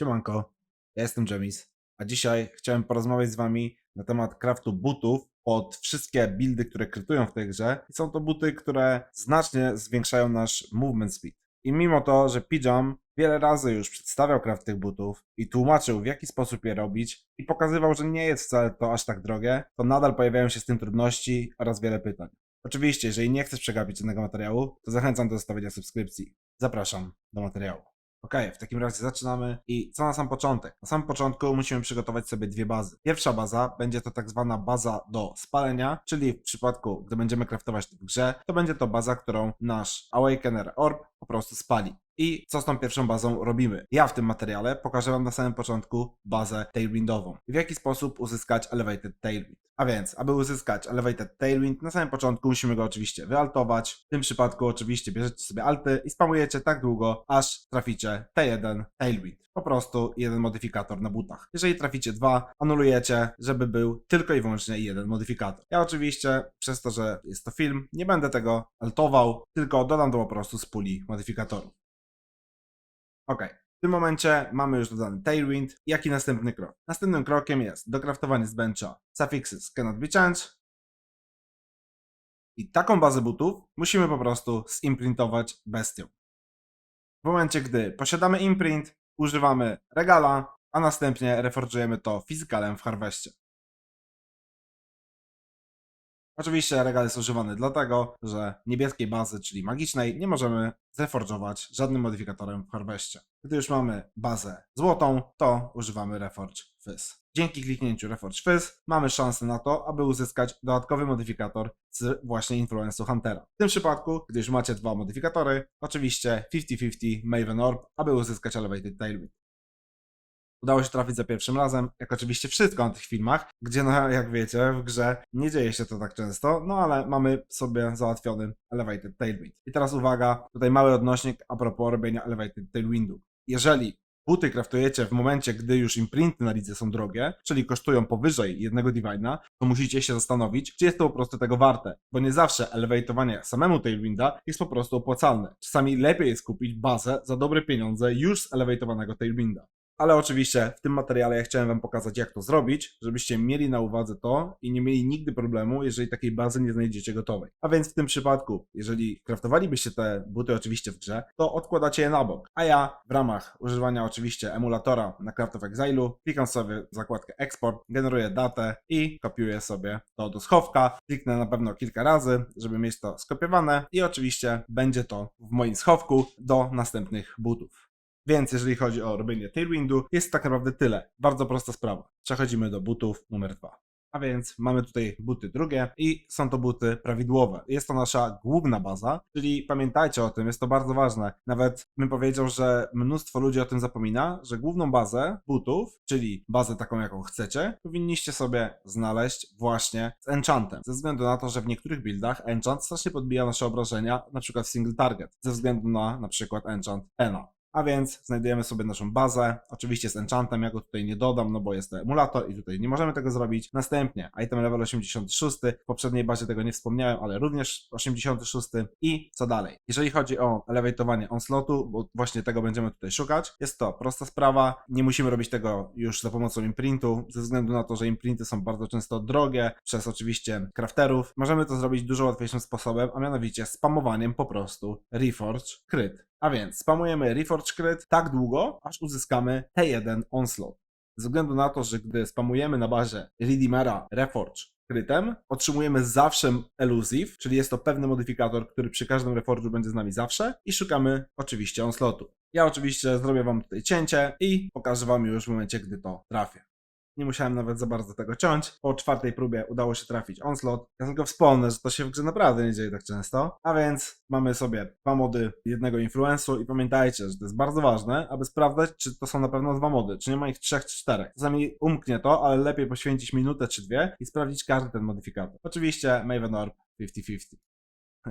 Siemanko, ja jestem Jemis, a dzisiaj chciałem porozmawiać z wami na temat craftu butów pod wszystkie buildy, które krytują w tej grze. Są to buty, które znacznie zwiększają nasz movement speed. I mimo to, że Pijam wiele razy już przedstawiał craft tych butów i tłumaczył w jaki sposób je robić i pokazywał, że nie jest wcale to aż tak drogie, to nadal pojawiają się z tym trudności oraz wiele pytań. Oczywiście, jeżeli nie chcesz przegapić żadnego materiału, to zachęcam do zostawienia subskrypcji. Zapraszam do materiału. Okej, w takim razie zaczynamy. I co na sam początek? Na samym początku musimy przygotować sobie dwie bazy. Pierwsza baza będzie to tak zwana baza do spalenia, czyli w przypadku, gdy będziemy craftować to w grze, to będzie to baza, którą nasz Awakener Orb po prostu spali. I co z tą pierwszą bazą robimy? Ja w tym materiale pokażę Wam na samym początku bazę tailwindową. I w jaki sposób uzyskać Elevated Tailwind. A więc, aby uzyskać Elevated Tailwind, na samym początku musimy go oczywiście wyaltować. W tym przypadku oczywiście bierzecie sobie alty i spamujecie tak długo, aż traficie T1 Tailwind. Po prostu jeden modyfikator na butach. Jeżeli traficie dwa, anulujecie, żeby był tylko i wyłącznie jeden modyfikator. Ja oczywiście, przez to, że jest to film, nie będę tego altował, tylko dodam to po prostu z puli modyfikatorów. Ok. W tym momencie mamy już dodany Tailwind. Jaki następny krok? Następnym krokiem jest dokraftowanie z bencha suffixes cannot be changed. I taką bazę butów musimy po prostu zimprintować bestią. W momencie, gdy posiadamy imprint, używamy regala, a następnie reforgujemy to fizykalem w harveście. Oczywiście regal jest używany dlatego, że niebieskiej bazy, czyli magicznej, nie możemy zreforgować żadnym modyfikatorem w harveście. Gdy już mamy bazę złotą, to używamy Reforge Fizz. Dzięki kliknięciu Reforge Fizz mamy szansę na to, aby uzyskać dodatkowy modyfikator z właśnie Influence'u Huntera. W tym przypadku, gdy już macie dwa modyfikatory, oczywiście 50-50 Maven Orb, aby uzyskać Elevated Tailwind. Udało się trafić za pierwszym razem, jak oczywiście wszystko na tych filmach, gdzie no jak wiecie, w grze nie dzieje się to tak często, no ale mamy sobie załatwiony Elevated Tailwind. I teraz uwaga, tutaj mały odnośnik a propos robienia Elevated Tailwindu. Jeżeli buty kraftujecie w momencie, gdy już imprinty na lidze są drogie, czyli kosztują powyżej jednego Divina, to musicie się zastanowić, czy jest to po prostu tego warte, bo nie zawsze elewatowanie samemu Tailwinda jest po prostu opłacalne. Czasami lepiej jest kupić bazę za dobre pieniądze już zelewatowanego Tailwinda. Ale oczywiście w tym materiale ja chciałem Wam pokazać, jak to zrobić, żebyście mieli na uwadze to i nie mieli nigdy problemu, jeżeli takiej bazy nie znajdziecie gotowej. A więc w tym przypadku, jeżeli kraftowalibyście te buty oczywiście w grze, to odkładacie je na bok. A ja w ramach używania oczywiście emulatora na Craft of Exile'u klikam sobie zakładkę Export, generuję datę i kopiuję sobie to do schowka. Kliknę na pewno kilka razy, żeby mieć to skopiowane i oczywiście będzie to w moim schowku do następnych butów. Więc jeżeli chodzi o robienie tailwindu, jest tak naprawdę tyle. Bardzo prosta sprawa. Przechodzimy do butów numer dwa. A więc mamy tutaj buty drugie i są to buty prawidłowe. Jest to nasza główna baza, czyli pamiętajcie o tym, jest to bardzo ważne. Nawet bym powiedział, że mnóstwo ludzi o tym zapomina, że główną bazę butów, czyli bazę taką jaką chcecie, powinniście sobie znaleźć właśnie z enchantem. Ze względu na to, że w niektórych buildach enchant strasznie podbija nasze obrażenia, na przykład single target, ze względu na na przykład enchant Ena. A więc znajdujemy sobie naszą bazę, oczywiście z enchantem, ja go tutaj nie dodam, no bo jest to emulator i tutaj nie możemy tego zrobić. Następnie item level 86, w poprzedniej bazie tego nie wspomniałem, ale również 86 i co dalej. Jeżeli chodzi o elewatowanie onslotu, bo właśnie tego będziemy tutaj szukać, jest to prosta sprawa, nie musimy robić tego już za pomocą imprintu, ze względu na to, że imprinty są bardzo często drogie przez oczywiście crafterów. Możemy to zrobić dużo łatwiejszym sposobem, a mianowicie spamowaniem po prostu Reforge Crit. A więc spamujemy Reforge Crit tak długo, aż uzyskamy T1 Onslaught. Ze względu na to, że gdy spamujemy na bazie Redeemera Reforge Crytem, otrzymujemy zawsze Elusive, czyli jest to pewny modyfikator, który przy każdym Reforge'u będzie z nami zawsze i szukamy oczywiście Onslaughtu. Ja oczywiście zrobię Wam tutaj cięcie i pokażę Wam już w momencie, gdy to trafię. Nie musiałem nawet za bardzo tego ciąć. Po czwartej próbie udało się trafić Onslaught. Ja tylko wspomnę, że to się w grze naprawdę nie dzieje tak często. A więc mamy sobie dwa mody jednego influensu i pamiętajcie, że to jest bardzo ważne, aby sprawdzać, czy to są na pewno dwa mody, czy nie ma ich trzech czy czterech. Czasami umknie to, ale lepiej poświęcić minutę czy dwie i sprawdzić każdy ten modyfikator. Oczywiście Maven Orb 50-50.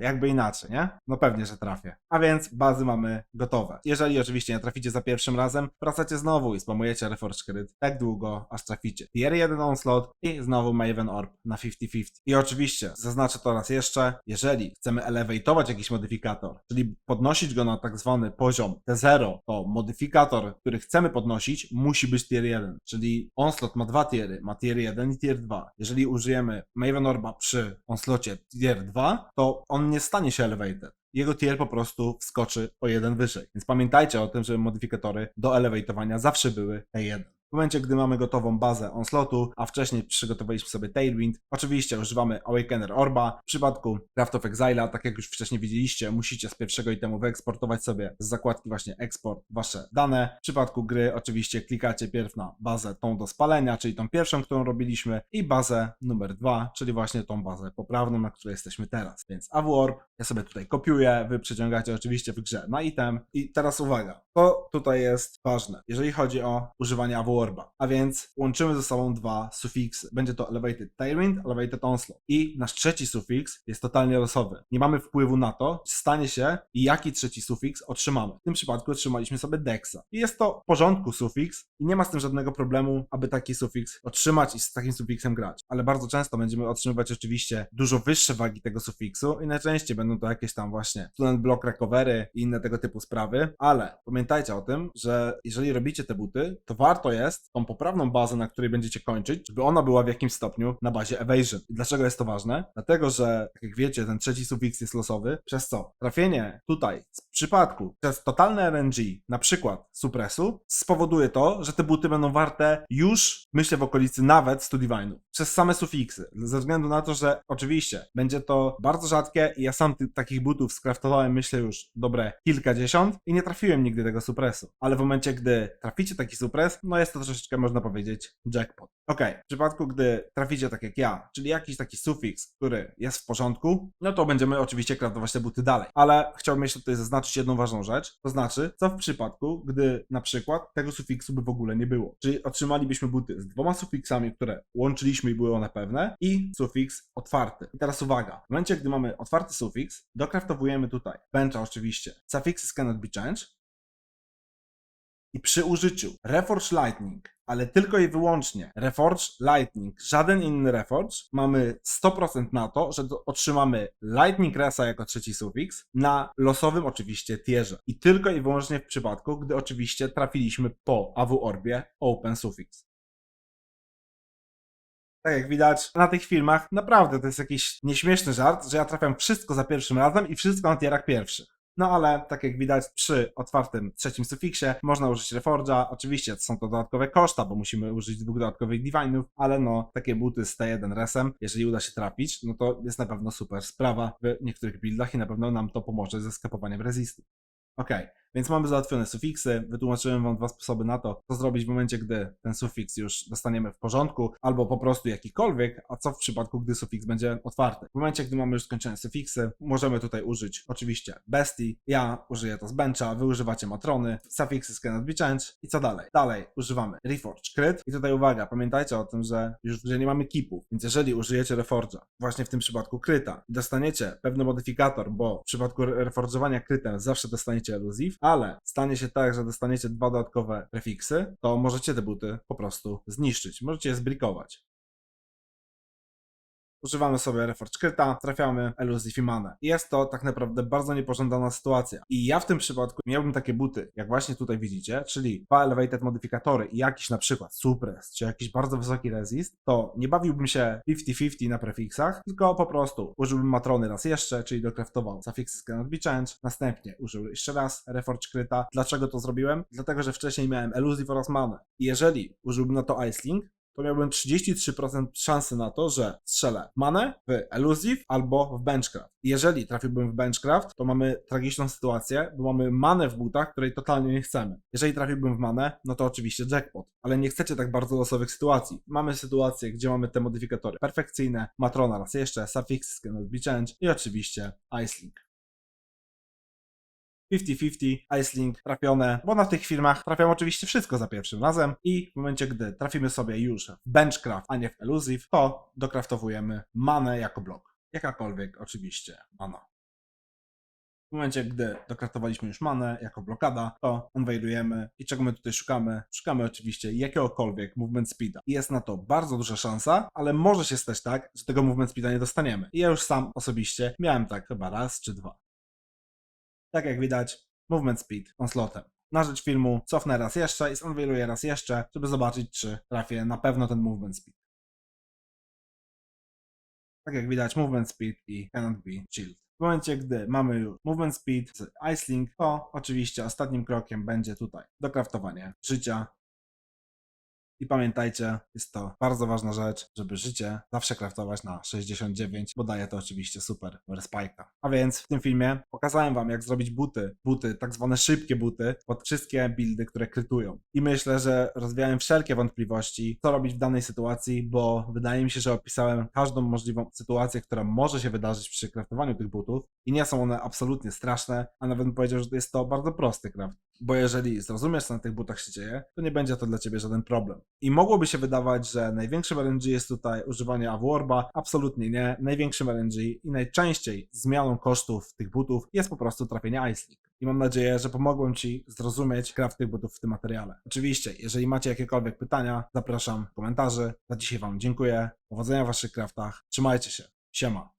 Jakby inaczej, nie? No pewnie, że trafię. A więc bazy mamy gotowe. Jeżeli oczywiście nie traficie za pierwszym razem, wracacie znowu i spamujecie Reforge Crit tak długo, aż traficie. Tier 1 Onslaught i znowu Maven Orb na 50-50. I oczywiście, zaznaczę to raz jeszcze, jeżeli chcemy elevate'ować jakiś modyfikator, czyli podnosić go na tak zwany poziom T0, to modyfikator, który chcemy podnosić, musi być tier 1. Czyli Onslaught ma dwa tiery, ma tier 1 i tier 2. Jeżeli użyjemy Maven Orba przy Onslaughtie tier 2, to on nie stanie się elevated. Jego tier po prostu wskoczy o jeden wyżej. Więc pamiętajcie o tym, że modyfikatory do elevate'owania zawsze były T1. W momencie, gdy mamy gotową bazę Onslaughtu, a wcześniej przygotowaliśmy sobie Tailwind, oczywiście używamy Awakener Orba. W przypadku Craft of Exile'a, tak jak już wcześniej widzieliście, musicie z pierwszego itemu wyeksportować sobie z zakładki właśnie eksport wasze dane. W przypadku gry oczywiście klikacie pierw na bazę tą do spalenia, czyli tą pierwszą, którą robiliśmy i bazę numer dwa, czyli właśnie tą bazę poprawną, na której jesteśmy teraz. Więc AW Orb, ja sobie tutaj kopiuję, wy przeciągacie oczywiście w grze na item i teraz uwaga, to tutaj jest ważne, jeżeli chodzi o używanie AW A więc łączymy ze sobą dwa sufiksy. Będzie to Elevated Tailwind, Elevated Onslaught. I nasz trzeci sufiks jest totalnie losowy. Nie mamy wpływu na to, czy stanie się i jaki trzeci sufiks otrzymamy. W tym przypadku otrzymaliśmy sobie Dexa. I jest to w porządku sufiks i nie ma z tym żadnego problemu, aby taki sufiks otrzymać i z takim sufiksem grać. Ale bardzo często będziemy otrzymywać oczywiście dużo wyższe wagi tego sufiksu i najczęściej będą to jakieś tam właśnie student block recovery i inne tego typu sprawy. Ale pamiętajcie o tym, że jeżeli robicie te buty, to warto jest tą poprawną bazę, na której będziecie kończyć, żeby ona była w jakimś stopniu na bazie evasion. I dlaczego jest to ważne? Dlatego, że tak jak wiecie, ten trzeci sufiks jest losowy, przez co trafienie tutaj w przypadku przez totalne RNG, na przykład supresu, spowoduje to, że te buty będą warte już, myślę, w okolicy nawet 100 divine'ów. Przez same sufiksy. Ze względu na to, że oczywiście będzie to bardzo rzadkie i ja sam takich butów skraftowałem, myślę, już dobre kilkadziesiąt i nie trafiłem nigdy tego supresu. Ale w momencie, gdy traficie taki supres, no jest to troszeczkę, można powiedzieć, jackpot. Ok, w przypadku, gdy traficie tak jak ja, czyli jakiś taki sufiks, który jest w porządku, no to będziemy oczywiście kraftować te buty dalej. Ale chciałbym jeszcze tutaj zaznaczyć jedną ważną rzecz, to znaczy, co w przypadku, gdy na przykład tego sufiksu by w ogóle nie było. Czyli otrzymalibyśmy buty z dwoma sufiksami, które łączyliśmy i były one pewne, i sufiks otwarty. I teraz uwaga, w momencie, gdy mamy otwarty sufiks, dokraftowujemy tutaj bencha oczywiście. Suffixes cannot be changed, i przy użyciu Reforge Lightning, ale tylko i wyłącznie Reforge Lightning, żaden inny Reforge, mamy 100% na to, że otrzymamy Lightning Resa jako trzeci sufiks na losowym oczywiście tierze. I tylko i wyłącznie w przypadku, gdy oczywiście trafiliśmy po AW Orbie Open Suffix. Tak jak widać na tych filmach, naprawdę to jest jakiś nieśmieszny żart, że ja trafiam wszystko za pierwszym razem i wszystko na tierach pierwszych. No ale tak jak widać przy otwartym trzecim sufiksie można użyć Reforge'a. Oczywiście są to dodatkowe koszta, bo musimy użyć dwóch dodatkowych divine'ów, ale no takie buty z T1 resem, jeżeli uda się trafić, no to jest na pewno super sprawa w niektórych buildach i na pewno nam to pomoże ze skapowaniem resistów. Okej, więc mamy załatwione sufiksy. Wytłumaczyłem Wam dwa sposoby na to, co zrobić w momencie, gdy ten sufiks już dostaniemy w porządku, albo po prostu jakikolwiek, a co w przypadku, gdy sufiks będzie otwarty. W momencie, gdy mamy już skończone sufiksy, możemy tutaj użyć oczywiście bestii. Ja użyję to z bencha, wy używacie matrony, suffixes cannot be changed i co dalej? Dalej używamy Reforge Crit i tutaj uwaga, pamiętajcie o tym, że już grze nie mamy kipów, więc jeżeli użyjecie Reforge'a, właśnie w tym przypadku kryta, dostaniecie pewny modyfikator, bo w przypadku reforge'owania krytem zawsze dostaniecie elusive, ale stanie się tak, że dostaniecie dwa dodatkowe prefiksy, to możecie te buty po prostu zniszczyć. Możecie je zbrikować. Używamy sobie Reforge Kryta, trafiamy Elusive i Manę. I Jest to tak naprawdę bardzo niepożądana sytuacja. I ja w tym przypadku miałbym takie buty, jak właśnie tutaj widzicie, czyli dwa Elevated modyfikatory i jakiś na przykład Suppress, czy jakiś bardzo wysoki resist, to nie bawiłbym się 50-50 na prefiksach, tylko po prostu użyłbym Matrony raz jeszcze, czyli dokraftował Suffixes Cannot Be Changed, następnie użył jeszcze raz Reforge Kryta. Dlaczego to zrobiłem? Dlatego, że wcześniej miałem Elusive oraz Manę. I jeżeli użyłbym na to Iceling, to miałbym 33% szansy na to, że strzelę manę w Elusive albo w Benchcraft. Jeżeli trafiłbym w Benchcraft, to mamy tragiczną sytuację, bo mamy manę w butach, której totalnie nie chcemy. Jeżeli trafiłbym w manę, no to oczywiście jackpot. Ale nie chcecie tak bardzo losowych sytuacji. Mamy sytuację, gdzie mamy te modyfikatory perfekcyjne, Matrona raz jeszcze, Suffixes Cannot Be Changed i oczywiście Icelink. 50-50, Icelink trafione, bo na tych filmach trafiam oczywiście wszystko za pierwszym razem i w momencie, gdy trafimy sobie już w Benchcraft, a nie w Elusive, to dokraftowujemy manę jako blok. Jakakolwiek oczywiście mana. W momencie, gdy dokraftowaliśmy już manę jako blokada, to unveilujemy i czego my tutaj szukamy? Szukamy oczywiście jakiegokolwiek movement speeda. I jest na to bardzo duża szansa, ale może się stać tak, że tego movement speeda nie dostaniemy. I ja już sam osobiście miałem tak chyba raz czy dwa. Tak jak widać, movement speedonslotem. Na rzecz filmu cofnę raz jeszcze i unveiluję raz jeszcze, żeby zobaczyć, czy trafię na pewno ten movement speed. Tak jak widać, movement speed i cannot be chilled. W momencie, gdy mamy już movement speed z Icelink, to oczywiście ostatnim krokiem będzie tutaj dokraftowanie życia. I pamiętajcie, jest to bardzo ważna rzecz, żeby życie zawsze kraftować na 69, bo daje to oczywiście super spike'a. A więc w tym filmie pokazałem wam, jak zrobić buty, buty, tak zwane szybkie buty, pod wszystkie buildy, które krytują. I myślę, że rozwiałem wszelkie wątpliwości, co robić w danej sytuacji, bo wydaje mi się, że opisałem każdą możliwą sytuację, która może się wydarzyć przy kraftowaniu tych butów i nie są one absolutnie straszne, a nawet bym powiedział, że jest to bardzo prosty craft. Bo jeżeli zrozumiesz, co na tych butach się dzieje, to nie będzie to dla ciebie żaden problem. I mogłoby się wydawać, że największym RNG jest tutaj używanie AWORBA. Absolutnie nie. Największym RNG i najczęściej zmianą kosztów tych butów jest po prostu trafienie Ice. I mam nadzieję, że pomogłem Ci zrozumieć craft tych butów w tym materiale. Oczywiście, jeżeli macie jakiekolwiek pytania, zapraszam komentarzy. Za dzisiaj Wam dziękuję. Powodzenia w Waszych craftach. Trzymajcie się. Siema.